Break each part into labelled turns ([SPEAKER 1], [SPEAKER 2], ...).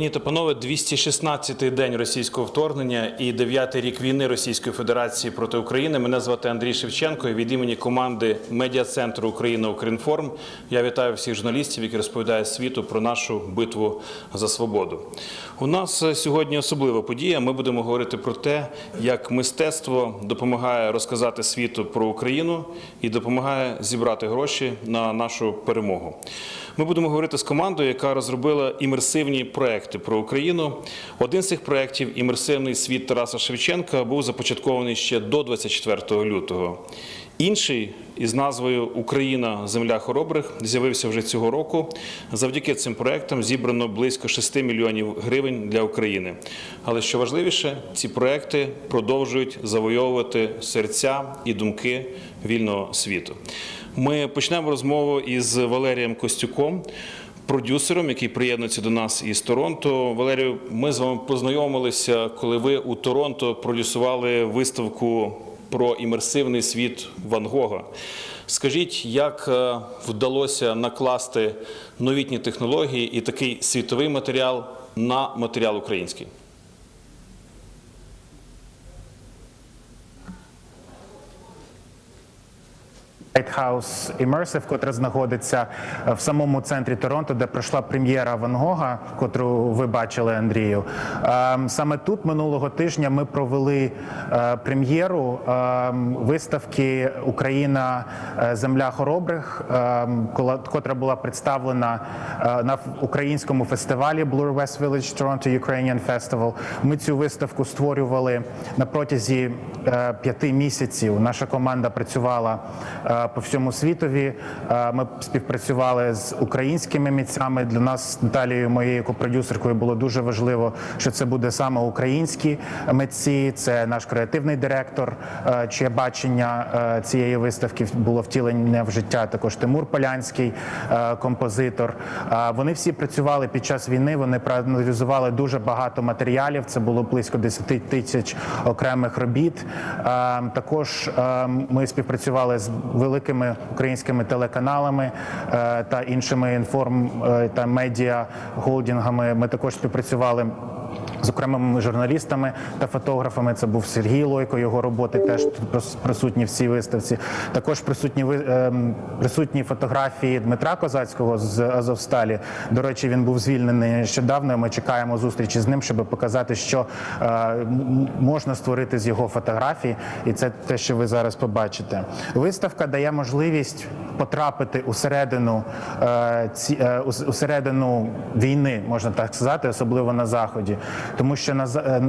[SPEAKER 1] Пані та панове, 216-й день російського вторгнення і 9-й рік війни Російської Федерації проти України. Мене звати Андрій Шевченко. І від імені команди медіа-центру Україна Укрінформ я вітаю всіх журналістів, які розповідають світу про нашу битву за свободу. У нас сьогодні особлива подія. Ми будемо говорити про те, як мистецтво допомагає розказати світу про Україну і допомагає зібрати гроші на нашу перемогу. Ми будемо говорити з командою, яка розробила імерсивні проекти про Україну. Один з цих проєктів імерсивний світ Тараса Шевченка був започаткований ще до 24 лютого. Інший із назвою Україна Земля хоробрих з'явився вже цього року. Завдяки цим проектам зібрано близько 6 мільйонів гривень для України. Але що важливіше, ці проекти продовжують завойовувати серця і думки вільного світу. Ми почнемо розмову із Валерієм Костюком. Продюсером, який приєднується до нас із Торонто, Валерію, ми з вами познайомилися, коли ви у Торонто продюсували виставку про імерсивний світ Ван Гога. Скажіть, як е, вдалося накласти новітні технології і такий світовий матеріал на матеріал український?
[SPEAKER 2] Lighthouse Immersive, котре знаходиться е, в самому центрі Торонто, де пройшла прем'єра Ван Гога, котру ви бачили, Андрію. Ем, Саме тут минулого тижня ми провели е, прем'єру ем, виставки Україна е, Земля хоробрих, ем, котра була представлена на українському фестивалі Blue West Village Toronto Ukrainian Festival. Ми цю виставку створювали на протязі п'яти місяців. Наша команда працювала по всьому світові. Е, Ми співпрацювали з українськими митцями. Для нас Наталією, моєю копродюсеркою, було дуже важливо, що це буде саме українські митці. Це наш креативний директор, е, чиє бачення е, цієї виставки було втілене в життя. Також Тимур Полянський, композитор. Вони всі працювали під час війни. Вони проаналізували дуже багато матеріалів. Це було близько 10 тисяч окремих робіт. Е, Також е, ми співпрацювали з великими українськими телеканалами е, та іншими інформ е, та медіа холдингами. Ми також співпрацювали. З окремими журналістами та фотографами це був Сергій Лойко. Його роботи теж тут присутні в цій виставці. Також присутні ем, присутні фотографії Дмитра Козацького з Азовсталі. До речі, він був звільнений нещодавно. Ми чекаємо зустрічі з ним, щоб показати, що е, можна створити з його фотографій, і це те, що ви зараз побачите. Виставка дає можливість потрапити усередину е, е, усередину війни, можна так сказати, особливо на заході, тому що на е,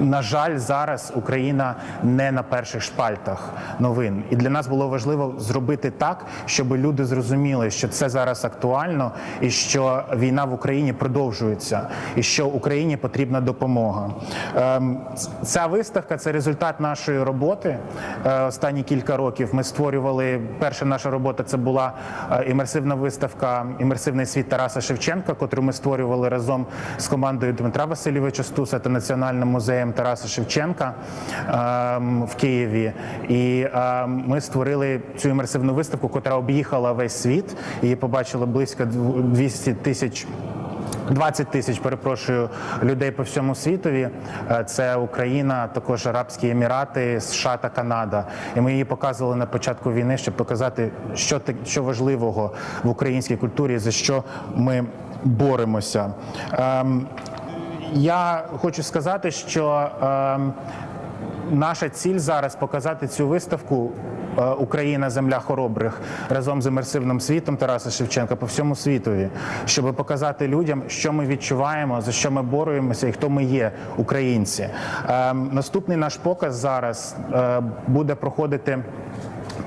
[SPEAKER 2] на жаль, зараз Україна не на перших шпальтах новин, і для нас було важливо зробити так, щоб люди зрозуміли, що це зараз актуально, і що війна в Україні продовжується, і що Україні потрібна допомога. Ем, Ця виставка це результат нашої роботи. Е, Останні кілька років ми створювали. Перша наша робота це була е, імерсивна виставка Імерсивний світ Тараса Шевченка, котру ми створювали разом з командою Дмитра Васильовича Стуса та Національним музеєм Тараса Шевченка ем, в Києві. І ем, ми створили цю імерсивну виставку, котра об'їхала весь світ. Її побачили близько 200 тисяч 20 тисяч, перепрошую, людей по всьому світові. Е, Це Україна, також Арабські Емірати, США та Канада. І ми її показували на початку війни, щоб показати, що що важливого в українській культурі, за що ми боремося. Я хочу сказати, що ем, наша ціль зараз показати цю виставку е, Україна Земля хоробрих разом з імерсивним світом Тараса Шевченка по всьому світові, щоб показати людям, що ми відчуваємо, за що ми боремося і хто ми є, українці. Ем, Наступний наш показ зараз е, буде проходити.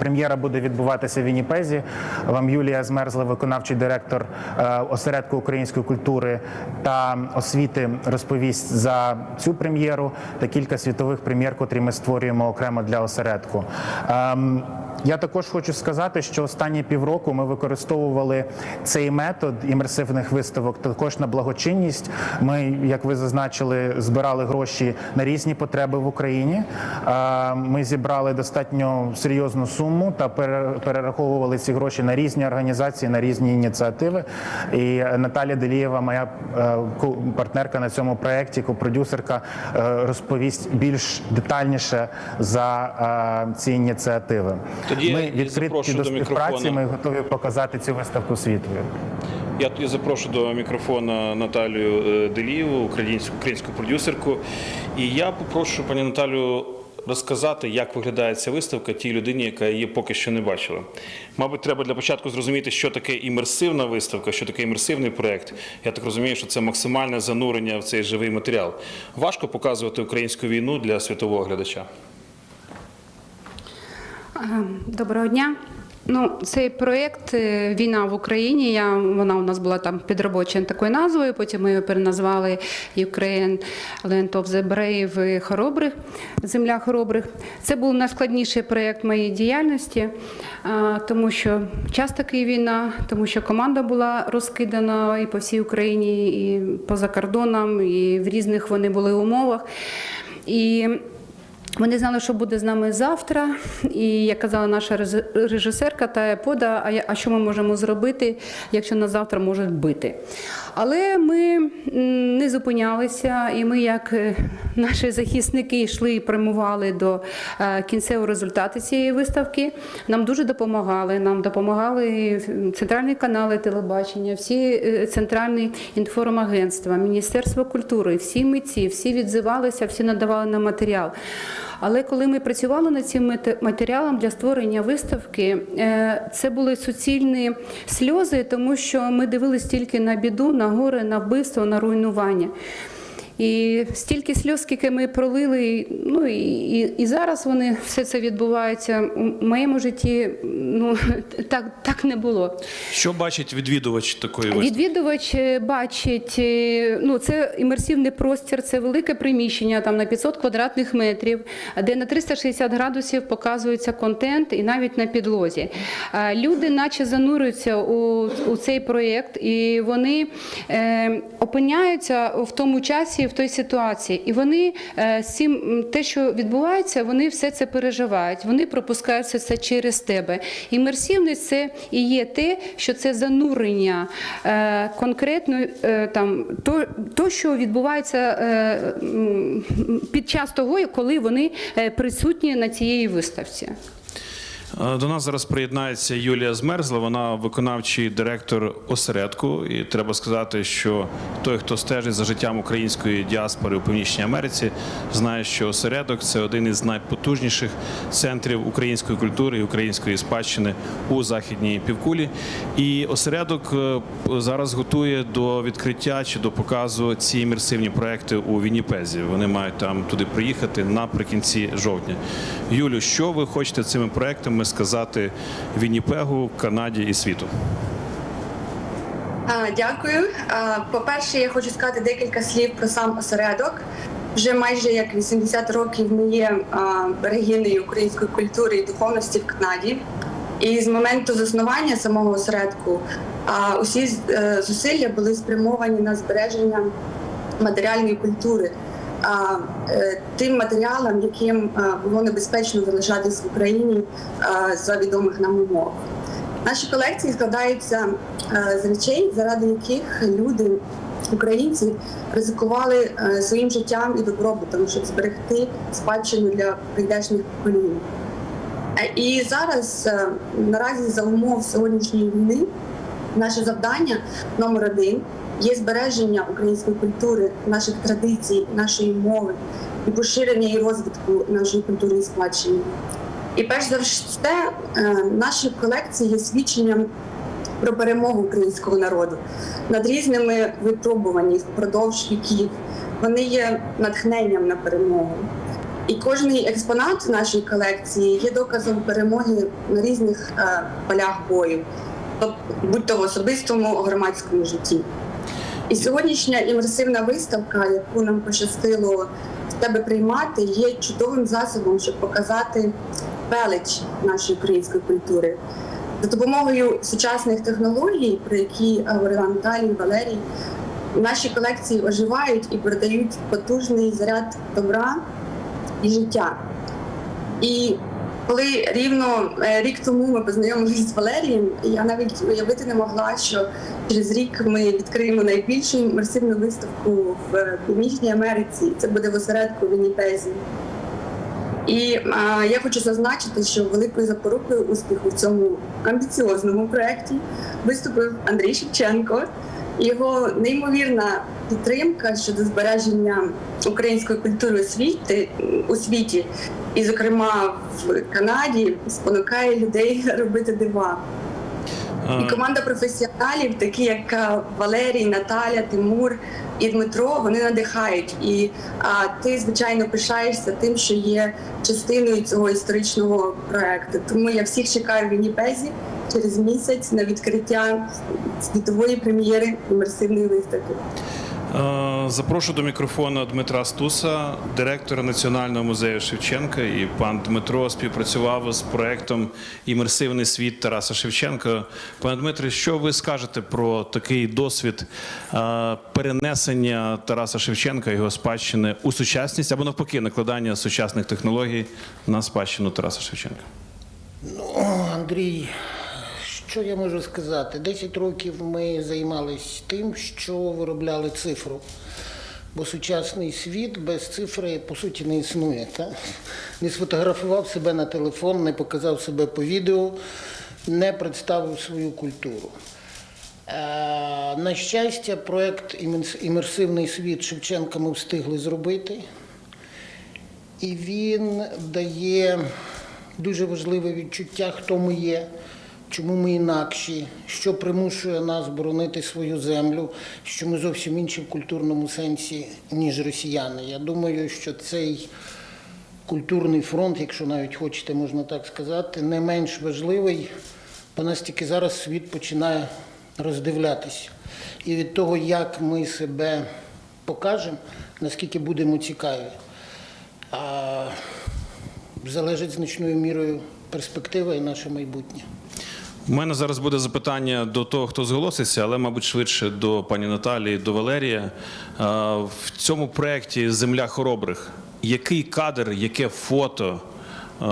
[SPEAKER 2] Прем'єра буде відбуватися в Вінніпезі. Вам Юлія Змерзла, виконавчий директор е, осередку української культури та освіти, розповість за цю прем'єру та кілька світових прем'єр, котрі ми створюємо окремо для осередку. Ем, Я також хочу сказати, що останні півроку ми використовували цей метод імерсивних виставок також на благочинність. Ми, як ви зазначили, збирали гроші на різні потреби в Україні. Е, Ми зібрали достатньо серйозну суму. Тому та пере- перераховували ці гроші на різні організації, на різні ініціативи. І Наталя Делієва, моя е, партнерка на цьому проєкті, копродюсерка, е, розповість більш детальніше за е, ці ініціативи.
[SPEAKER 1] Тоді
[SPEAKER 2] ми відкриті до співпраці. Ми готові показати цю виставку світові.
[SPEAKER 1] Я тоді запрошу до мікрофона Наталію е, Делієву, українську, українську продюсерку. І я попрошу пані Наталю розказати, як виглядає ця виставка тій людині, яка її поки що не бачила. Мабуть, треба для початку зрозуміти, що таке імерсивна виставка, що таке імерсивний проєкт. Я так розумію, що це максимальне занурення в цей живий матеріал. Важко показувати українську війну для світового глядача.
[SPEAKER 3] Е, Доброго дня. Ну, цей проєкт е, Війна в Україні. Я, вона у нас була там під такою назвою. Потім ми його переназвали Ukraine Land of the Brave Хоробрих, Земля хоробрих. Це був найскладніший проєкт моєї діяльності, тому що час такий війна, тому що команда була розкидана і по всій Україні, і поза кордоном, і в різних вони були умовах. І вони знали, що буде з нами завтра, і як казала наша реж- режисерка Тая Пода, а, а що ми можемо зробити, якщо нас завтра можуть вбити. Але ми не зупинялися, і ми, як е, наші захисники, йшли і прямували до е, кінцевого результату цієї виставки. Нам дуже допомагали. Нам допомагали центральні канали телебачення, всі е, центральні інформагентства, Міністерство культури, всі митці, всі відзивалися, всі надавали нам матеріал. Але коли ми працювали над цим матеріалом для створення виставки, е, це були суцільні сльози, тому що ми дивились тільки на біду, на горе, на вбивство, на руйнування. І стільки сльоз, скільки ми пролили, ну і, і, і зараз вони все це відбувається у моєму житті. Ну так, так не було.
[SPEAKER 1] Що бачить відвідувач такої виставки?
[SPEAKER 3] Відвідувач е, бачить, е, ну це імерсивний простір, це велике приміщення там на 500 квадратних метрів, де на 360 градусів показується контент і навіть на підлозі. Люди, наче занурюються у, у цей проєкт, і вони е, опиняються в тому часі, в той ситуації. І вони е, з те, що відбувається, вони все це переживають. Вони пропускають все це через тебе. Імерсивність це і є те, що це занурення е, конкретно е, там то, то, що відбувається е, під час того, коли вони е, присутні на цієї виставці.
[SPEAKER 1] Е, До нас зараз приєднається Юлія Змерзла. Вона виконавчий директор осередку. І треба сказати, що той, хто стежить за життям української діаспори у Північній Америці, знає, що осередок це один із найпотужніших центрів української культури і української спадщини у західній півкулі. І осередок е, зараз готує до відкриття чи до показу ці імерсивні проекти у Вінніпезі. Вони мають там туди приїхати наприкінці жовтня. Юлю, що ви хочете цими проектами сказати Вінніпегу, Канаді і світу?
[SPEAKER 4] Дякую. По-перше, я хочу сказати декілька слів про сам осередок. Вже майже як 80 років ми є а, берегинею української культури і духовності в Канаді. І з моменту заснування самого осередку усі е, зусилля були спрямовані на збереження матеріальної культури, е, тим матеріалам, яким було небезпечно залишатись в Україні за відомих нам умов. Наші колекції складаються е, з речей, заради яких люди, українці, ризикували е, своїм життям і добробутом, щоб зберегти спадщину для прийдешніх поколінь. Е, І зараз е, наразі за умов сьогоднішньої війни наше завдання номер один є збереження української культури, наших традицій, нашої мови і поширення і розвитку нашої культури і спадщини. І перш за все, е, наші колекції є свідченням про перемогу українського народу над різними випробуваннями впродовж віків. Вони є натхненням на перемогу. І кожний експонат нашої колекції є доказом перемоги на різних е, полях бою, тобто будь-то в особистому громадському житті. І сьогоднішня імерсивна виставка, яку нам пощастило в тебе приймати, є чудовим засобом, щоб показати велич нашої української культури. За допомогою сучасних технологій, про які говорила Наталія і Валерій, наші колекції оживають і передають потужний заряд добра і життя. І Коли рівно е, рік тому ми познайомилися з Валерієм, я навіть уявити не могла, що через рік ми відкриємо найбільшу імерсивну виставку в Північній Америці. Це буде в осередку Вінніпезі. І а, я хочу зазначити, що великою запорукою успіху в цьому амбіціозному проєкті виступив Андрій Шевченко. Його неймовірна підтримка щодо збереження української культури у світі, у світі, і, зокрема, в Канаді, спонукає людей робити дива. І команда професіоналів, такі як е, Валерій, Наталя, Тимур і Дмитро, вони надихають. І а, ти, звичайно, пишаєшся тим, що є частиною цього історичного проекту. Тому я всіх чекаю в Вінніпезі через місяць на відкриття світової прем'єри імерсивної виставки.
[SPEAKER 1] Е, Запрошую до мікрофона Дмитра Стуса, директора Національного музею Шевченка. І пан Дмитро співпрацював з проектом Імерсивний світ Тараса Шевченка. Пане Дмитре, що ви скажете про такий досвід е, перенесення Тараса Шевченка, його спадщини у сучасність або навпаки накладання сучасних технологій на спадщину Тараса Шевченка?
[SPEAKER 5] Ну, Андрій, що я можу сказати? 10 років ми займалися тим, що виробляли цифру. Бо сучасний світ без цифри по суті не існує. Та? Не сфотографував себе на телефон, не показав себе по відео, не представив свою культуру. Е, На щастя, проєкт Імерсивний світ Шевченка ми встигли зробити. І він дає дуже важливе відчуття, хто ми є, чому ми інакші, що примушує нас боронити свою землю, що ми зовсім інші в культурному сенсі, ніж росіяни. Я думаю, що цей культурний фронт, якщо навіть хочете, можна так сказати, не менш важливий, бо нас тільки зараз світ починає роздивлятися. І від того, як ми себе покажемо, наскільки будемо цікаві, залежить значною мірою перспектива і наше майбутнє.
[SPEAKER 1] У мене зараз буде запитання до того, хто зголоситься, але, мабуть, швидше до пані Наталії, до Валерія. Е, В цьому проєкті Земля хоробрих. Який кадр, яке фото е,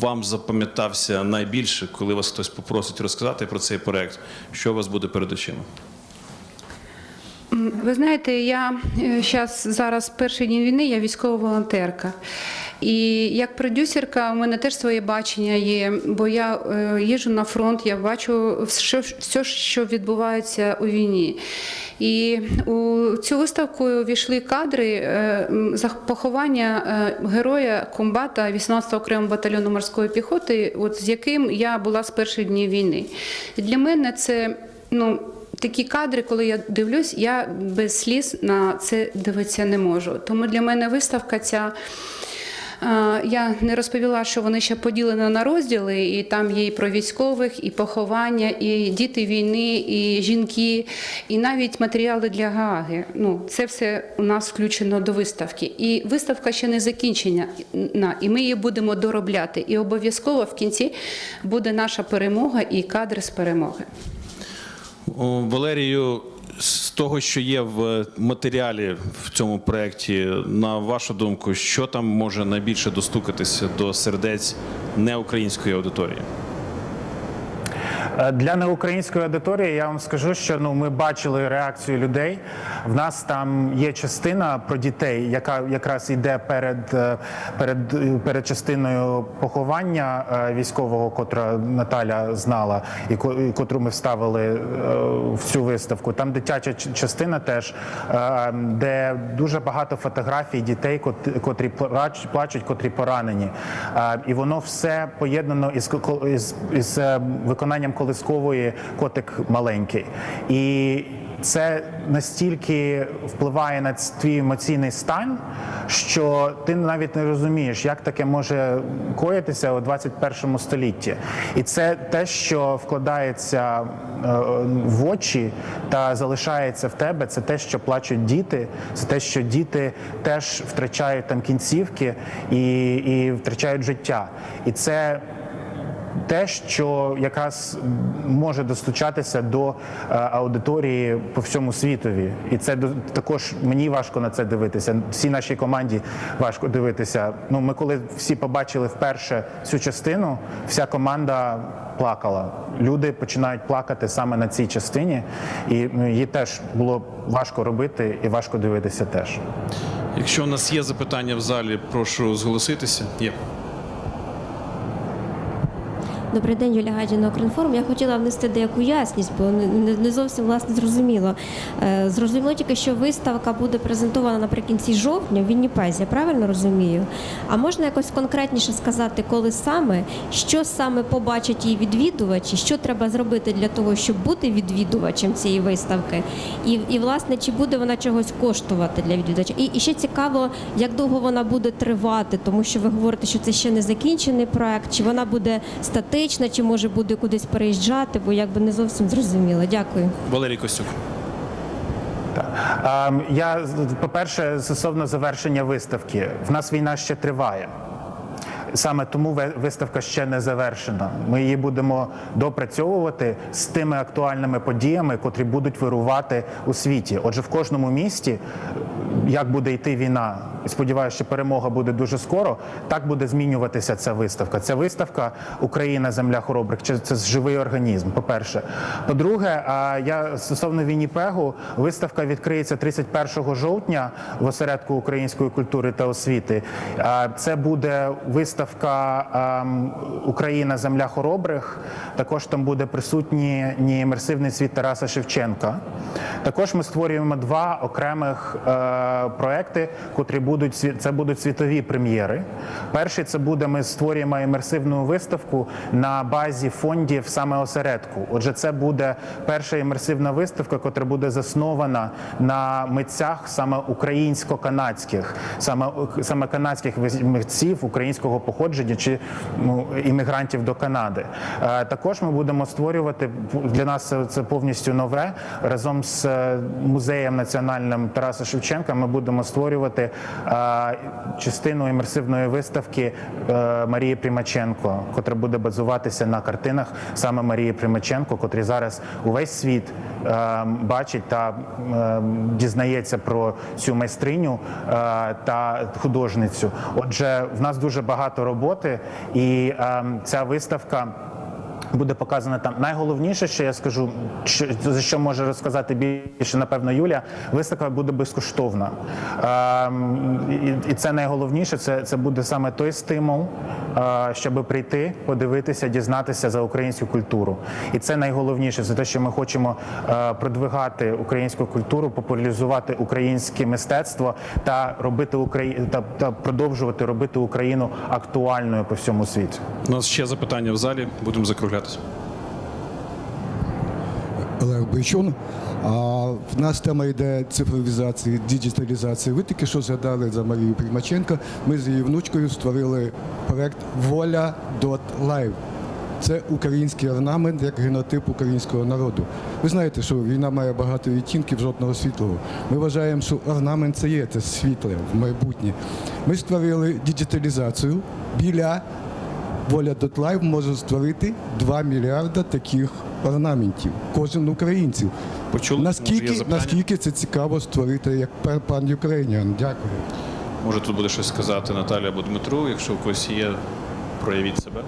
[SPEAKER 1] вам запам'ятався найбільше, коли вас хтось попросить розказати про цей проєкт? Що у вас буде перед очима?
[SPEAKER 3] Ви знаєте, я зараз зараз перший день війни, я військова волонтерка. І як продюсерка, у мене теж своє бачення є, бо я е, їжджу на фронт, я бачу все, що відбувається у війні. І у цю виставку увійшли кадри е, поховання е, героя комбата 18-го окремого батальйону морської піхоти, от з яким я була з перших днів війни. І для мене це ну. Такі кадри, коли я дивлюсь, я без сліз на це дивитися не можу. Тому для мене виставка ця. Я не розповіла, що вони ще поділені на розділи, і там є і про військових, і поховання, і діти війни, і жінки, і навіть матеріали для Гааги. Ну, це все у нас включено до виставки. І виставка ще не закінчена, і ми її будемо доробляти. І обов'язково в кінці буде наша перемога і кадри з перемоги.
[SPEAKER 1] Валерію, з того, що є в матеріалі в цьому проєкті, на вашу думку, що там може найбільше достукатися до сердець неукраїнської аудиторії?
[SPEAKER 2] Е, Для неукраїнської аудиторії я вам скажу, що ну ми бачили реакцію людей. В нас там є частина про дітей, яка якраз йде перед, е, перед, е, перед частиною поховання військового, котра Наталя знала, і котру ми вставили в цю виставку. Там дитяча частина теж, е, де дуже багато фотографій дітей, кот- котрі плачуть, котрі поранені. І воно все поєднано із, із, із виконанням колискової котик маленький. І це настільки впливає на твій емоційний стан, що ти навіть не розумієш, як таке може коїтися у 21 столітті. І це те, що вкладається е, в очі та залишається в тебе. Це те, що плачуть діти, це те, що діти теж втрачають там кінцівки і, і втрачають життя. І це те, що якраз може достучатися до е, аудиторії по всьому світові, і це до- також мені важко на це дивитися. Всій нашій команді важко дивитися. Ну, ми коли всі побачили вперше цю частину, вся команда плакала. Люди починають плакати саме на цій частині, і ну, її теж було важко робити і важко дивитися теж.
[SPEAKER 1] Якщо у нас є запитання в залі, прошу зголоситися. Є.
[SPEAKER 6] Добрий день, Юлія Гадіна, Укрінформ. Я хотіла внести деяку ясність, бо не- зовсім власне зрозуміло. Е, Зрозуміло тільки, що виставка буде презентована наприкінці жовтня в Вінніпезі, я правильно розумію? А можна якось конкретніше сказати, коли саме, що саме побачать її відвідувачі, що треба зробити для того, щоб бути відвідувачем цієї виставки? І, і власне, чи буде вона чогось коштувати для відвідувача? І, і ще цікаво, як довго вона буде тривати, тому що ви говорите, що це ще не закінчений проект, чи вона буде статична, чи може буде кудись переїжджати, бо якби не зовсім зрозуміло. Дякую.
[SPEAKER 1] Валерій Костюк.
[SPEAKER 2] Ем, Я по-перше, стосовно завершення виставки, в нас війна ще триває. Саме тому виставка ще не завершена. Ми її будемо допрацьовувати з тими актуальними подіями, котрі будуть вирувати у світі. Отже, в кожному місті, як буде йти війна, сподіваюся, що перемога буде дуже скоро. Так буде змінюватися ця виставка. Ця виставка Україна, земля хоробрих. Чи це живий організм? По-перше, по-друге, а я стосовно Вінніпегу, виставка відкриється 31 жовтня в осередку української культури та освіти. А Це буде виставка Україна, земля хоробрих. Також там буде присутній імерсивний світ Тараса Шевченка. Також ми створюємо два окремих е, проекти, котрі будуть це будуть світові прем'єри. Перший це буде ми створюємо імерсивну виставку на базі фондів саме осередку. Отже, це буде перша імерсивна виставка, котра буде заснована на митцях саме українсько-канадських, саме саме канадських митців українського походження чи ну, іммігрантів до Канади. Е, Також ми будемо створювати для нас це, це повністю нове разом з е, музеєм національним Тараса Шевченка. Ми будемо створювати е, частину імерсивної виставки е, Марії Примаченко, котра буде базуватися на картинах саме Марії Примаченко, котрі зараз увесь світ е, бачить та дізнається про цю майстриню та художницю. Отже, в нас дуже багато роботи, і ця виставка. Буде показана там. Найголовніше, що я скажу, що, за що може розказати більше, напевно, Юля, виставка буде безкоштовна. Ем, і, це найголовніше, це, це буде саме той стимул, е, щоб прийти, подивитися, дізнатися за українську культуру. І це найголовніше, це те, що ми хочемо е, продвигати українську культуру, популяризувати українське мистецтво та робити Украї... та, та продовжувати робити Україну актуальною по всьому світу.
[SPEAKER 1] У нас ще запитання в залі. Будемо закруглятися.
[SPEAKER 7] Олег Бойчун. А в нас тема йде цифровізації, діджиталізації. Ви тільки що згадали за Марію Примаченко. Ми з її внучкою створили проект Воля.Live. Це український орнамент як генотип українського народу. Ви знаєте, що війна має багато відтінків, жодного світлого. Ми вважаємо, що орнамент це є це світле в майбутнє. Ми створили діджиталізацію біля Воля.Live може створити 2 мільярда таких орнаментів. Кожен українців.
[SPEAKER 1] Почули?
[SPEAKER 7] Наскільки, наскільки це цікаво створити як пер- пан Юкрейніан. Дякую.
[SPEAKER 1] Може тут буде щось сказати Наталі або Дмитру, якщо у когось є, проявіть себе.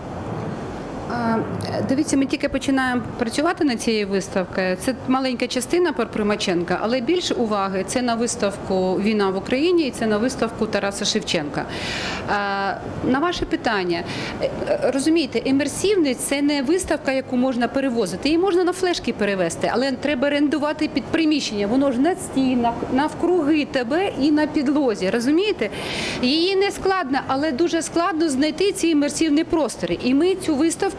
[SPEAKER 3] Дивіться, ми тільки починаємо працювати над цією виставкою. Це маленька частина про Примаченка, але більше уваги це на виставку Війна в Україні і це на виставку Тараса Шевченка. На ваше питання, розумієте, імерсивний це не виставка, яку можна перевозити. Її можна на флешки перевезти, але треба орендувати під приміщення. Воно ж на стінах, навкруги тебе і на підлозі. Розумієте? Її не складно, але дуже складно знайти ці імерсивні простори. І ми цю виставку,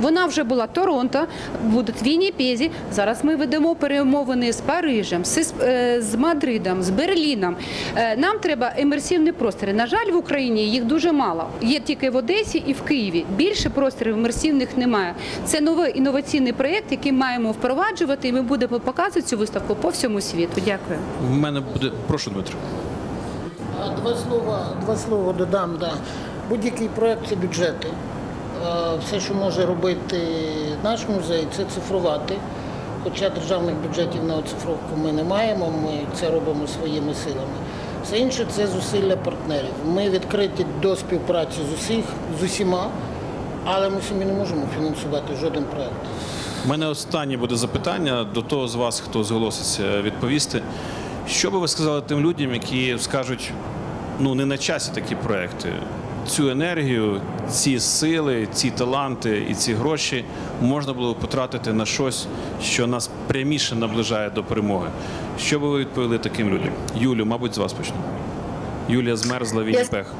[SPEAKER 3] вона вже була Торонто, буде в Вінніпезі. Зараз ми ведемо перемовини з Парижем, з, е, з Мадридом, з Берліном. Е, Нам треба імерсивні простори. На жаль, в Україні їх дуже мало. Є тільки в Одесі і в Києві. Більше просторів імерсивних немає. Це новий інноваційний проєкт, який маємо впроваджувати, і ми будемо показувати цю виставку по всьому світу. Дякую.
[SPEAKER 1] В мене буде. Прошу, Дмитро.
[SPEAKER 5] Два слова, два слова додам. Да. Будь-який проект це бюджети. Все, що може робити наш музей, це цифрувати. Хоча державних бюджетів на оцифровку ми не маємо, ми це робимо своїми силами. Все інше це зусилля партнерів. Ми відкриті до співпраці з усіх, з усіма, але ми самі не можемо фінансувати жоден проект.
[SPEAKER 1] У мене останнє буде запитання до того з вас, хто зголоситься відповісти. Що би ви сказали тим людям, які скажуть, ну не на часі такі проекти? Цю енергію, ці сили, ці таланти і ці гроші можна було потратити на щось, що нас пряміше наближає до перемоги. Що би ви відповіли таким людям? Юлю, мабуть, з вас почну. Юлія змерзла Вінніпех.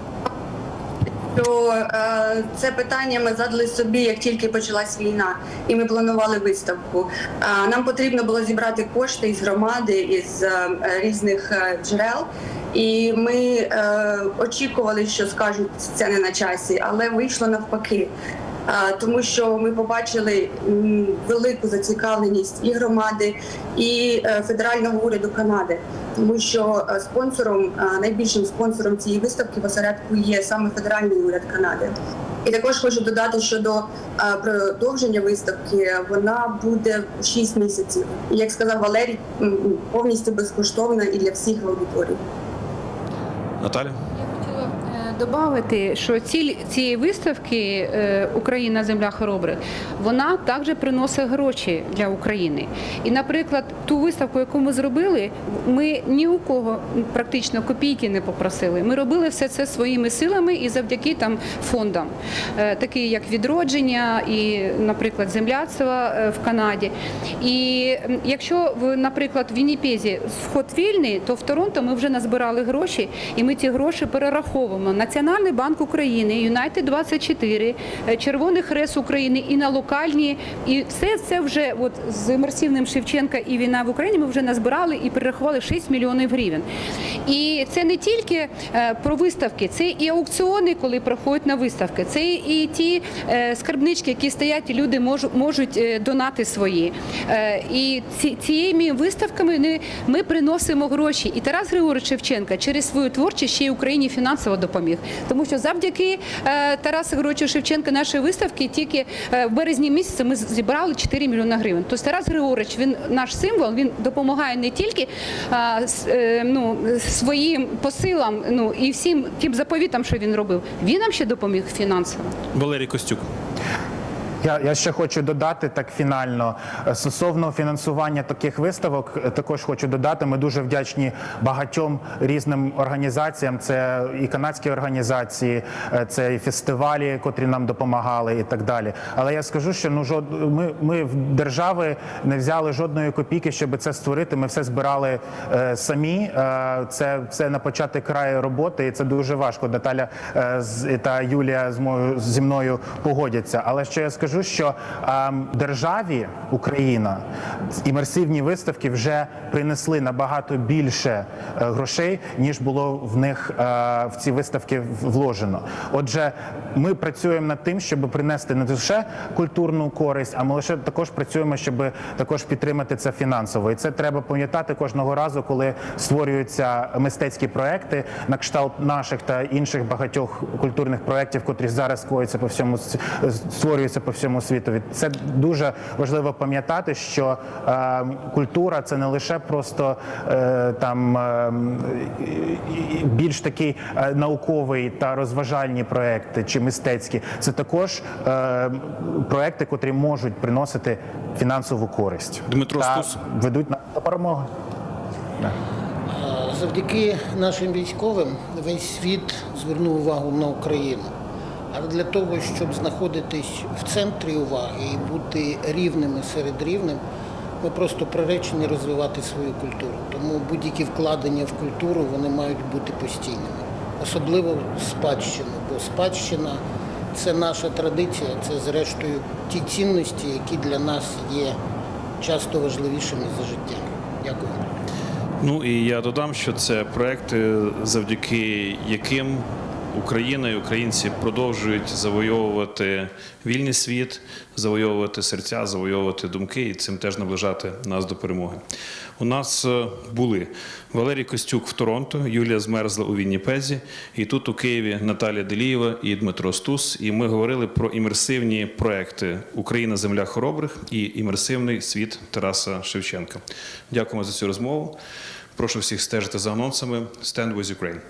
[SPEAKER 4] що е, це питання ми задали собі, як тільки почалась війна, і ми планували виставку. Е, нам потрібно було зібрати кошти із громади, із е, різних е, джерел. І ми е, очікували, що скажуть це не на часі, але вийшло навпаки. Е, Тому що ми побачили велику зацікавленість і громади, і е, федерального уряду Канади, тому що е, спонсором, найбільшим спонсором цієї виставки в осередку є саме федеральний уряд Канади. І також хочу додати, що до е, продовження виставки вона буде 6 місяців. І як сказав Валерій, повністю безкоштовна і для всіх в аудиторії.
[SPEAKER 1] Наталя?
[SPEAKER 3] Добавити, що ціль цієї виставки е, Україна земля хоробрих, вона також приносить гроші для України. І, наприклад, ту виставку, яку ми зробили, ми ні у кого практично копійки не попросили. Ми робили все це своїми силами і завдяки там фондам, е, такі як відродження і, наприклад, земляцтва е, в Канаді. І якщо наприклад, в Вінніпезі вход вільний, то в Торонто ми вже назбирали гроші, і ми ці гроші перераховуємо. Національний банк України, Юнайтед 24, е, Червоний Хрест України і на локальні, і все це вже от з імерсивним Шевченка і війна в Україні. Ми вже назбирали і перерахували 6 мільйонів гривень. І це не тільки е, про виставки, це і аукціони, коли проходять на виставки, це і ті е, скарбнички, які стоять, і люди можуть донати свої. І ці, цією виставками ми, ми приносимо гроші. І Тарас Григорович Шевченка через свою творчість ще й Україні фінансово допоміг. Тому що завдяки е, Тарасу Григоровичу Шевченка нашої виставки тільки е, в березні місяці ми зібрали 4 мільйони гривень. Тобто Тарас Григорович, він наш символ, він допомагає не тільки е, ну, своїм посилам, ну і всім тим заповітам, що він робив. Він нам ще допоміг фінансово.
[SPEAKER 1] Валерій Костюк.
[SPEAKER 2] Я, я ще хочу додати так фінально е, стосовно фінансування таких виставок. е, Також хочу додати. Ми дуже вдячні багатьом різним організаціям. Це і канадські організації, е, це і фестивалі, котрі нам допомагали, і так далі. Але я скажу, що ну жод ми, ми в держави не взяли жодної копійки, щоб це створити. Ми все збирали е, самі. Е, це це на початок краю роботи, і це дуже важко. Наталя е, та Юлія зі мною погодяться. Але що я скажу, що е, державі Україна імерсивні виставки вже принесли набагато більше е, грошей, ніж було в них е, в ці виставки вложено. Отже, ми працюємо над тим, щоб принести не лише культурну користь, а ми лише також працюємо, щоб також підтримати це фінансово. І це треба пам'ятати кожного разу, коли створюються мистецькі проекти на кшталт наших та інших багатьох культурних проєктів, котрі зараз скоюються по всьому створюються по всьому світу. Це дуже важливо пам'ятати, що е, культура це не лише просто е, там е, більш такий е, науковий та розважальні проекти чи мистецькі. Це також е, проекти, котрі можуть приносити фінансову користь.
[SPEAKER 1] Дмитро
[SPEAKER 2] та
[SPEAKER 1] Стус.
[SPEAKER 2] ведуть на.
[SPEAKER 5] Е, Завдяки нашим військовим весь світ звернув увагу на Україну. Але для того, щоб знаходитись в центрі уваги і бути рівними серед рівним, ми просто приречені розвивати свою культуру. Тому будь-які вкладення в культуру вони мають бути постійними, особливо спадщину, бо спадщина це наша традиція, це зрештою ті цінності, які для нас є часто важливішими за життя. Дякую.
[SPEAKER 1] Ну і я додам, що це проекти, завдяки яким Україна і українці продовжують завойовувати вільний світ, завойовувати серця, завойовувати думки і цим теж наближати нас до перемоги. У нас е, були Валерій Костюк в Торонто, Юлія Змерзла у Вінніпезі, і тут у Києві Наталія Делієва і Дмитро Стус. І ми говорили про імерсивні проекти Україна Земля хоробрих і імерсивний світ Тараса Шевченка. Дякуємо за цю розмову. Прошу всіх стежити за анонсами. Stand with Ukraine.